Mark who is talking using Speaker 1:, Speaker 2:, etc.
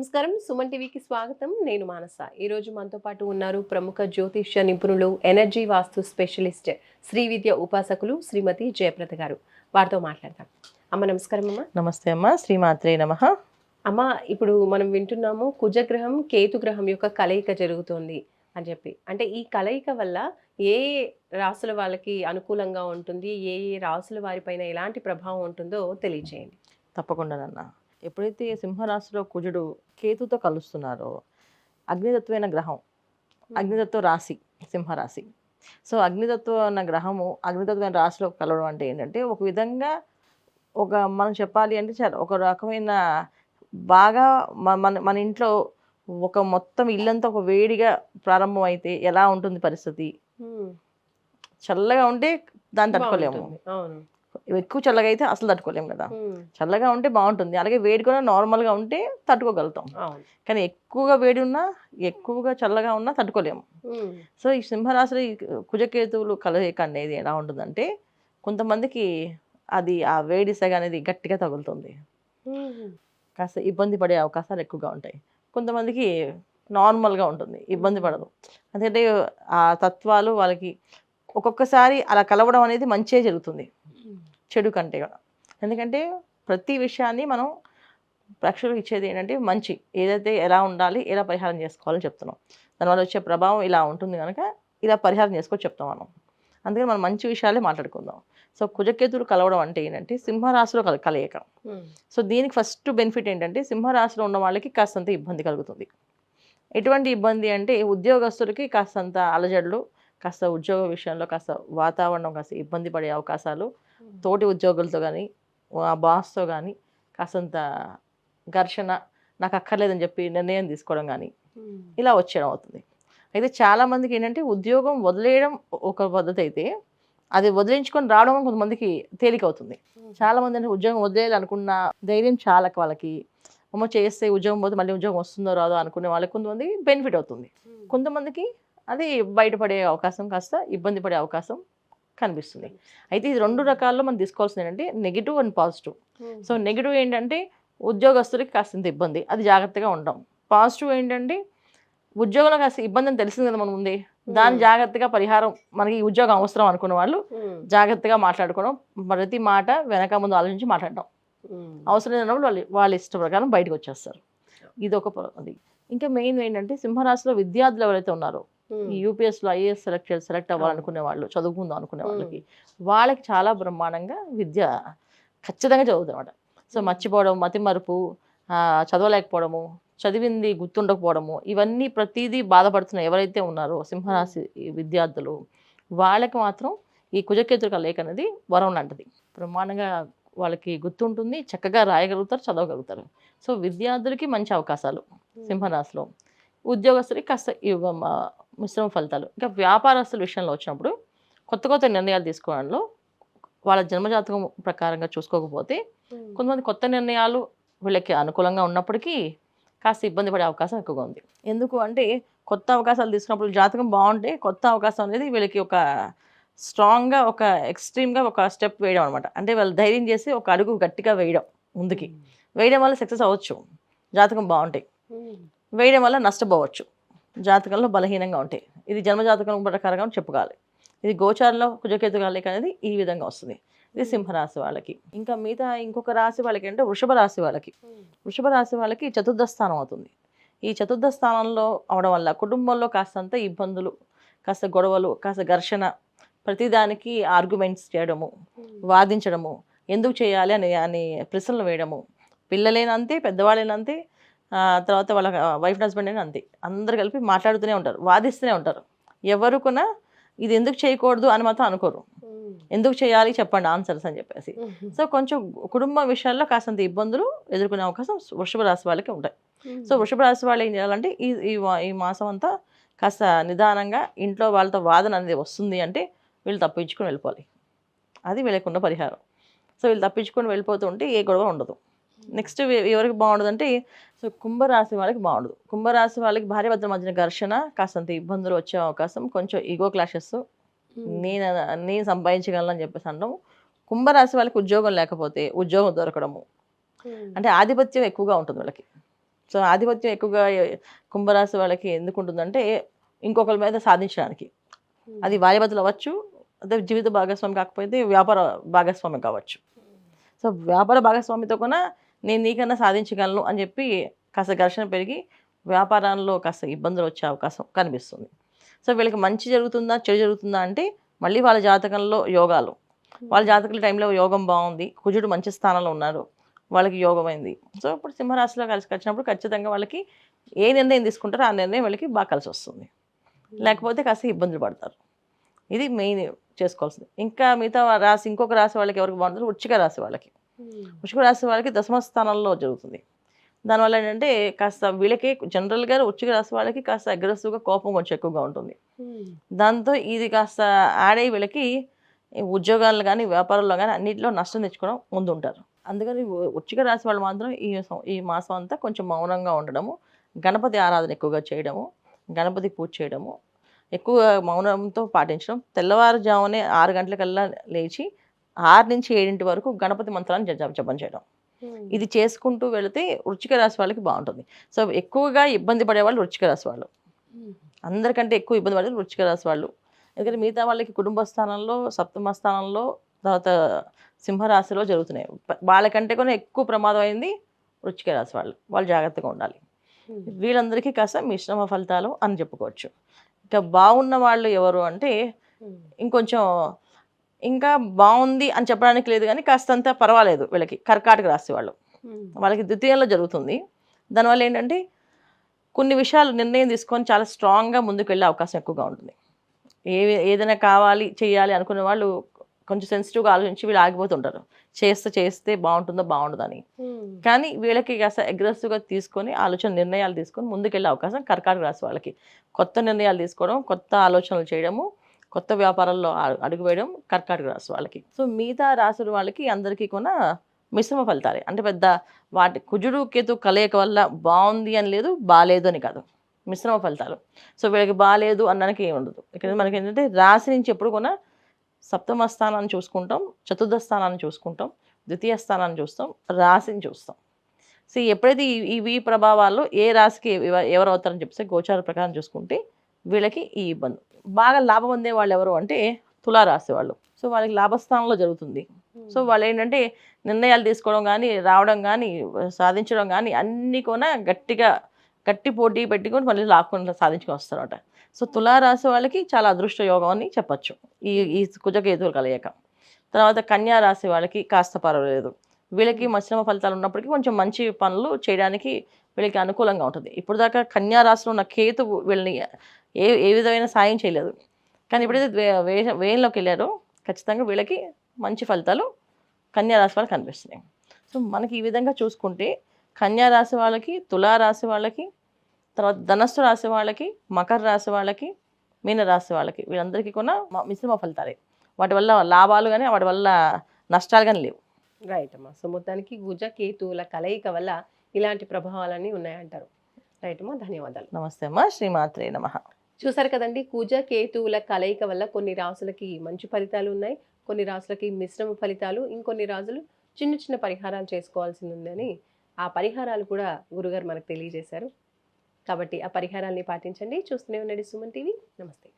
Speaker 1: నమస్కారం. సుమన్ టీవీకి స్వాగతం. నేను మానస. ఈ రోజు మనతో పాటు ఉన్నారు ప్రముఖ జ్యోతిష్య నిపుణులు ఎనర్జీ వాస్తు స్పెషలిస్ట్ శ్రీ విద్య ఉపాసకులు శ్రీమతి జయప్రద గారు. వారితో మాట్లాడదాం. అమ్మ నమస్కారం అమ్మ.
Speaker 2: నమస్తే అమ్మ. శ్రీమాత్రే నమ.
Speaker 1: అమ్మ ఇప్పుడు మనం వింటున్నాము కుజగ్రహం కేతుగ్రహం యొక్క కలయిక జరుగుతోంది అని చెప్పి. అంటే ఈ కలయిక వల్ల ఏ రాసుల వాళ్ళకి అనుకూలంగా ఉంటుంది? ఏ ఏ రాసుల వారిపైన ఎలాంటి ప్రభావం ఉంటుందో తెలియజేయండి
Speaker 2: తప్పకుండానన్న ఎప్పుడైతే సింహరాశిలో కుజుడు కేతుతో కలుస్తున్నారో అగ్నితత్వమైన గ్రహం అగ్నితత్వ రాశి సింహరాశి. సో అగ్నితత్వ అన్న గ్రహము అగ్నితత్వమైన రాశిలో కలవడం అంటే ఏంటంటే ఒక విధంగా ఒక మనం చెప్పాలి అంటే చాలా ఒక రకమైన బాగా మన మన ఇంట్లో ఒక మొత్తం ఇల్లంతా ఒక వేడిగా ప్రారంభం అయితే ఎలా ఉంటుంది పరిస్థితి? చల్లగా ఉంటే దాన్ని తట్టుకోలేము. ఎక్కువ చల్లగా అయితే అసలు తట్టుకోలేము కదా. చల్లగా ఉంటే బాగుంటుంది. అలాగే వేడి కూడా నార్మల్గా ఉంటే తట్టుకోగలుగుతాం. కానీ ఎక్కువగా వేడి ఉన్నా ఎక్కువగా చల్లగా ఉన్నా తట్టుకోలేము సో ఈ సింహరాశిలో ఈ కుజకేతువులు కలయిక అనేది ఎలా ఉంటుందంటే కొంతమందికి అది ఆ వేడి సెగ అనేది గట్టిగా తగులుతుంది. కాస్త ఇబ్బంది పడే అవకాశాలు ఎక్కువగా ఉంటాయి. కొంతమందికి నార్మల్గా ఉంటుంది. ఇబ్బంది పడదు. ఎందుకంటే ఆ తత్వాలు వాళ్ళకి ఒక్కొక్కసారి అలా కలవడం అనేది మంచిగా జరుగుతుంది. చెడు కంటే కూడా. ఎందుకంటే ప్రతి విషయాన్ని మనం ప్రేక్షకులకు ఇచ్చేది ఏంటంటే మంచి ఏదైతే ఎలా ఉండాలి ఎలా పరిహారం చేసుకోవాలని చెప్తున్నాం. దానివల్ల వచ్చే ప్రభావం ఇలా ఉంటుంది కనుక ఇలా పరిహారం చేసుకొని చెప్తాం మనం. అందుకని మనం మంచి విషయాలే మాట్లాడుకుందాం. సో కుజకేతులు కలవడం అంటే ఏంటంటే సింహరాశిలో కల కలయిక. సో దీనికి ఫస్ట్ బెనిఫిట్ ఏంటంటే సింహరాశిలో ఉన్న వాళ్ళకి కాస్తంత ఇబ్బంది కలుగుతుంది. ఎటువంటి ఇబ్బంది అంటే ఉద్యోగస్తులకి కాస్తంత అలజడులు కాస్త ఉద్యోగ విషయంలో కాస్త వాతావరణం కాస్త ఇబ్బంది పడే అవకాశాలు తోటి ఉద్యోగులతో కానీ ఆ బాస్తో కానీ కాస్తంత ఘర్షణ నాకు అక్కర్లేదని చెప్పి నిర్ణయం తీసుకోవడం కానీ ఇలా వచ్చేయడం అవుతుంది. అయితే చాలామందికి ఏంటంటే ఉద్యోగం వదిలేయడం ఒక పద్ధతి అయితే అది వదిలించుకొని రావడం కొంతమందికి తేలిక అవుతుంది. చాలా మంది అంటే ఉద్యోగం వదిలేయాలనుకున్న ధైర్యం చాలక వాళ్ళకి అమ్మ చేస్తే ఉద్యోగం పోతే మళ్ళీ ఉద్యోగం వస్తుందో రాదో అనుకునే వాళ్ళకి కొంతమంది బెనిఫిట్ అవుతుంది. కొంతమందికి అది బయటపడే అవకాశం కాస్త ఇబ్బంది పడే అవకాశం కనిపిస్తుంది. అయితే ఇది రెండు రకాల్లో మనం తీసుకోవాల్సింది ఏంటంటే negative and positive. So negative ఏంటంటే ఉద్యోగస్తులకి కాస్తంత ఇబ్బంది. అది జాగ్రత్తగా ఉంటాం పాజిటివ్ ఏంటంటే ఉద్యోగంలో కాస్త ఇబ్బంది అని తెలిసింది కదా మనం ఉంది దాని జాగ్రత్తగా పరిహారం మనకి ఉద్యోగం అవసరం అనుకున్న వాళ్ళు జాగ్రత్తగా మాట్లాడుకోవడం ప్రతి మాట వెనక ముందు ఆలోచించి మాట్లాడడం. అవసరం లేనప్పుడు వాళ్ళు వాళ్ళ ఇష్ట ప్రకారం బయటకు వచ్చేస్తారు. ఇది ఒక అది. ఇంకా మెయిన్ ఏంటంటే సింహరాశిలో విద్యార్థులు ఎవరైతే ఉన్నారో యూపీఎస్లో ఐఏఎస్ సెలెక్ట్ సెలెక్ట్ అవ్వాలనుకునే వాళ్ళు చదువుకుందాం అనుకునే వాళ్ళకి వాళ్ళకి చాలా బ్రహ్మాండంగా విద్య ఖచ్చితంగా చదువుతుంది అనమాట సో మర్చిపోవడం మతిమరుపు ఆ, చదవలేకపోవడము చదివింది గుర్తుండకపోవడము ఇవన్నీ ప్రతిదీ బాధపడుతున్న ఎవరైతే ఉన్నారో సింహరాశి విద్యార్థులు వాళ్ళకి మాత్రం ఈ కుజకేతుల కలయిక అనేది వరం లాంటిది. బ్రహ్మాండంగా వాళ్ళకి గుర్తుంటుంది చక్కగా రాయగలుగుతారు చదవగలుగుతారు. సో విద్యార్థులకి మంచి అవకాశాలు సింహరాశిలో. ఉద్యోగస్తులకి కాస్త మిశ్రమ ఫలితాలు. ఇంకా వ్యాపారస్తుల విషయంలో వచ్చినప్పుడు కొత్త కొత్త నిర్ణయాలు తీసుకోవడంలో వాళ్ళ జన్మజాతకం ప్రకారంగా చూసుకోకపోతే కొంతమంది కొత్త నిర్ణయాలు వీళ్ళకి అనుకూలంగా ఉన్నప్పటికీ కాస్త ఇబ్బంది పడే అవకాశం ఎక్కువగా ఉంది. ఎందుకు అంటే కొత్త అవకాశాలు తీసుకున్నప్పుడు జాతకం బాగుంటే కొత్త అవకాశం అనేది వీళ్ళకి ఒక స్ట్రాంగ్గా ఒక ఎక్స్ట్రీమ్గా ఒక స్టెప్ వేయడం అనమాట అంటే వాళ్ళు ధైర్యం చేసి ఒక అడుగు గట్టిగా వేయడం ముందుకి. వేయడం వల్ల సక్సెస్ అవ్వచ్చు. జాతకం బాగుంటాయి వేయడం వల్ల నష్టపోవచ్చు. జాతకంలో బలహీనంగా ఉంటాయి ఇది జన్మజాతకం ప్రకారంగా చెప్పుకోవాలి. ఇది గోచారంలో కుజకేతు కాలేక అనేది ఈ విధంగా వస్తుంది. ఇది సింహరాశి వాళ్ళకి. ఇంకా మిగతా ఇంకొక రాశి వాళ్ళకి అంటే వృషభ రాశి వాళ్ళకి. వృషభ రాశి వాళ్ళకి చతుర్థ స్థానం అవుతుంది. ఈ చతుర్థ స్థానంలో అవడం వల్ల కుటుంబంలో కాస్తంత ఇబ్బందులు కాస్త గొడవలు కాస్త ఘర్షణ ప్రతిదానికి ఆర్గ్యుమెంట్స్ చేయడము వాదించడము ఎందుకు చేయాలి అని అని ప్రశ్నలు వేయడము. పిల్లలైనంతే పెద్దవాళ్ళైనంతే తర్వాత వాళ్ళ వైఫ్ హస్బెండ్ అయినా అంతే. అందరు కలిపి మాట్లాడుతూనే ఉంటారు వాదిస్తూనే ఉంటారు. ఎవరు కూడా ఇది ఎందుకు చేయకూడదు అని మాత్రం అనుకోరు.
Speaker 1: ఉమ్,
Speaker 2: ఎందుకు చేయాలి చెప్పండి ఆన్సర్స్ అని చెప్పేసి.
Speaker 1: ఉమ్,
Speaker 2: సో కొంచెం కుటుంబ విషయాల్లో కాసంత ఇబ్బందులు ఎదుర్కొనే అవకాశం వృషభ రాశి వాళ్ళకి ఉంటాయి.
Speaker 1: ఉమ్,
Speaker 2: సో వృషభ రాశి వాళ్ళు ఏం చేయాలంటే ఈ ఈ మాసం అంతా కాస్త నిదానంగా ఇంట్లో వాళ్ళతో వాదన అనేది వస్తుంది అంటే వీళ్ళు తప్పించుకొని వెళ్ళిపోవాలి. అది వీళ్ళకున్న పరిహారం. సో వీళ్ళు తప్పించుకొని వెళ్ళిపోతూ ఉంటే ఏ గొడవ ఉండదు. నెక్స్ట్ ఎవరికి బాగుండదు అంటే సో కుంభరాశి వాళ్ళకి బాగుండదు. కుంభరాశి వాళ్ళకి భార్య భర్తల మధ్యన ఘర్షణ కాస్తంత ఇబ్బందులు వచ్చే అవకాశం కొంచెం ఈగో క్లాషెస్
Speaker 1: ఉమ్,
Speaker 2: నేను నేను సంపాదించగలను అని చెప్పేసి అనడం. కుంభరాశి వాళ్ళకి ఉద్యోగం లేకపోతే ఉద్యోగం దొరకడము.
Speaker 1: ఉమ్,
Speaker 2: అంటే ఆధిపత్యం ఎక్కువగా ఉంటుంది వాళ్ళకి. సో ఆధిపత్యం ఎక్కువగా కుంభరాశి వాళ్ళకి ఎందుకు ఉంటుందంటే ఇంకొకరి మీద సాధించడానికి. అది భార్యభర్తలు అవ్వచ్చు అదే జీవిత భాగస్వామి కాకపోతే వ్యాపార భాగస్వామి కావచ్చు. సో వ్యాపార భాగస్వామితో కూడా నేను నీకన్నా సాధించగలను అని చెప్పి కాస్త ఘర్షణ పెరిగి వ్యాపారంలో కాస్త ఇబ్బందులు వచ్చే అవకాశం కనిపిస్తుంది. సో వీళ్ళకి మంచి జరుగుతుందా చెడు జరుగుతుందా అంటే మళ్ళీ వాళ్ళ జాతకంలో యోగాలు. వాళ్ళ జాతకాల టైంలో యోగం బాగుంది కుజుడు మంచి స్థానంలో ఉన్నారు వాళ్ళకి యోగం అయింది. సో ఇప్పుడు సింహరాశిలో కలిసి వచ్చినప్పుడు ఖచ్చితంగా వాళ్ళకి ఏ నిర్ణయం తీసుకుంటారో ఆ నిర్ణయం వాళ్ళకి బాగా కలిసి వస్తుంది. లేకపోతే కాస్త ఇబ్బందులు పడతారు. ఇది మెయిన్ చేసుకోవాల్సింది. ఇంకా మిగతా రాసి ఇంకొక రాసి వాళ్ళకి ఎవరికి బాగుంటుంది వృచ్చిక రాసి వాళ్ళకి. వృచ్చిక రాశి వాళ్ళకి దశమ స్థానంలో జరుగుతుంది. దానివల్ల ఏంటంటే కాస్త వీళ్ళకి జనరల్గా వృచ్చిక రాశి వాళ్ళకి కాస్త అగ్రెసివ్గా కోపం కొంచెం ఎక్కువగా ఉంటుంది. దాంతో ఇది కాస్త అయ్యి వీళ్ళకి ఈ ఉద్యోగాల్లో కానీ వ్యాపారంలో కానీ అన్నింటిలో నష్టం తెచ్చుకోవడం ముందు ఉంటారు అందుకని వృశ్చిక రాశి వాళ్ళు మాత్రం ఈ ఈ మాసం అంతా కొంచెం మౌనంగా ఉండడము గణపతి ఆరాధన ఎక్కువగా చేయడము గణపతి పూజ చేయడము ఎక్కువ మౌనంతో పాటించడం తెల్లవారుజామునే ఆరు గంటలకల్లా లేచి ఆరు నుంచి ఏడింటి వరకు గణపతి మంత్రాన్ని జప జపం చేయడం ఇది చేసుకుంటూ వెళితే వృశ్చిక రాశి వాళ్ళకి బాగుంటుంది. సో ఎక్కువగా ఇబ్బంది పడే వాళ్ళు వృశ్చిక రాశి వాళ్ళు. అందరికంటే ఎక్కువ ఇబ్బంది పడేది వృశ్చిక రాశి వాళ్ళు. ఎందుకంటే మిగతా వాళ్ళకి కుటుంబ స్థానంలో సప్తమ స్థానంలో తర్వాత సింహరాశిలో జరుగుతున్నాయి. వాళ్ళకంటే కూడా ఎక్కువ ప్రమాదం అయింది వృశ్చిక రాశి వాళ్ళు. వాళ్ళు జాగ్రత్తగా ఉండాలి. వీళ్ళందరికీ కాస్త మిశ్రమ ఫలితాలు అని చెప్పుకోవచ్చు. ఇంకా బాగున్న వాళ్ళు ఎవరు అంటే ఇంకొంచెం ఇంకా బాగుంది అని చెప్పడానికి లేదు కానీ కాస్తంత పర్వాలేదు వీళ్ళకి. కర్కాటక రాశి వాళ్ళు. వాళ్ళకి ద్వితీయంలో జరుగుతుంది. దానివల్ల ఏంటంటే కొన్ని విషయాలు నిర్ణయం తీసుకొని చాలా స్ట్రాంగ్గా ముందుకు వెళ్ళే అవకాశం ఎక్కువగా ఉంటుంది. ఏ ఏదైనా కావాలి చేయాలి అనుకునే వాళ్ళు కొంచెం సెన్సిటివ్గా ఆలోచించి వీళ్ళు ఆగిపోతుంటారు. చేస్తే చేస్తే బాగుంటుందో బాగుండదని కానీ వీళ్ళకి కాస్త అగ్రెసివ్గా తీసుకొని ఆలోచన నిర్ణయాలు తీసుకొని ముందుకెళ్ళే అవకాశం కర్కాటక రాశి వాళ్ళకి. కొత్త నిర్ణయాలు తీసుకోవడం కొత్త ఆలోచనలు చేయడము కొత్త వ్యాపారాల్లో అడుగు వేయడం కర్కాటక రాశి వాళ్ళకి. సో మిగతా రాశుల వాళ్ళకి అందరికీ కూడా మిశ్రమ ఫలితాలే. అంటే పెద్ద వాటి కుజుడు కేతు కలయిక వల్ల బాగుంది అని లేదు బాగాలేదు అని కాదు. మిశ్రమ ఫలితాలు. సో వీళ్ళకి బాగాలేదు అనడానికి ఏమి ఉండదు. ఇక్కడ మనకి ఏంటంటే రాశి నుంచి ఎప్పుడు కూడా సప్తమ స్థానాన్ని చూసుకుంటాం చతుర్థ స్థానాన్ని చూసుకుంటాం ద్వితీయ స్థానాన్ని చూస్తాం రాశిని చూస్తాం. సో ఎప్పుడైతే ఈ ఇవి ప్రభావాల్లో ఏ రాశికి ఎవరవుతారని ఎవరు అవుతారని చెప్తే గోచార ప్రకారం చూసుకుంటే వీళ్ళకి ఈ ఇబ్బంది. బాగా లాభం పొందే వాళ్ళు ఎవరు అంటే తులారాశి వాళ్ళు. సో వాళ్ళకి లాభస్థానంలో జరుగుతుంది. సో వాళ్ళు ఏంటంటే నిర్ణయాలు తీసుకోవడం కానీ రావడం కానీ సాధించడం కానీ అన్నీ కూడా గట్టిగా గట్టి పోటీ పెట్టుకొని మళ్ళీ లాక్కుండా సాధించుకొని వస్తారన్నమాట. సో తులారాశి వాళ్ళకి చాలా అదృష్ట యోగం అని చెప్పచ్చు. ఈ ఈ కుజకేతువులు కలయిక. తర్వాత కన్యా రాశి వాళ్ళకి కాస్త పర్వాలేదు. వీళ్ళకి మధ్యమ ఫలితాలు ఉన్నప్పటికీ కొంచెం మంచి పనులు చేయడానికి వీళ్ళకి అనుకూలంగా ఉంటుంది. ఇప్పుడు దాకా కన్యా రాశిలో ఉన్న కేతువు వీళ్ళని ఏ ఏ విధమైన సాయం చేయలేదు. కానీ ఎప్పుడైతే వే- వే వేయంలోకి వెళ్ళారో ఖచ్చితంగా వీళ్ళకి మంచి ఫలితాలు కన్యా రాశి వాళ్ళకి కనిపిస్తున్నాయి. సో మనకి ఈ విధంగా చూసుకుంటే కన్యారాశి వాళ్ళకి తులారాశి వాళ్ళకి తర్వాత ధనస్సు రాశి వాళ్ళకి మకర రాశి వాళ్ళకి మీనరాశి వాళ్ళకి వీళ్ళందరికీ కూడా మిశ్రమ ఫలితాలే. వాటి వల్ల లాభాలు కానీ వాటి వల్ల నష్టాలు కానీ లేవు.
Speaker 1: రైట్ అమ్మా. సో మొత్తానికి గుజ కేతువుల కలయిక వల్ల ఇలాంటి ప్రభావాలన్నీ ఉన్నాయంటారు. రైట్ అమ్మా ధన్యవాదాలు.
Speaker 2: నమస్తే అమ్మా శ్రీమాత్రే నమ.
Speaker 1: చూసారు కదండి కుజ కేతువుల కలయిక వల్ల కొన్ని రాసులకి మంచి ఫలితాలు ఉన్నాయి కొన్ని రాసులకి మిశ్రమ ఫలితాలు ఇంకొన్ని రాజులు చిన్న చిన్న పరిహారాలు చేసుకోవాల్సి ఉందని ఆ పరిహారాలు కూడా గురుగారు మనకు తెలియజేశారు. కాబట్టి ఆ పరిహారాల్ని పాటించండి. చూస్తూనే ఉండండి సుమన్ టీవీ. నమస్తే.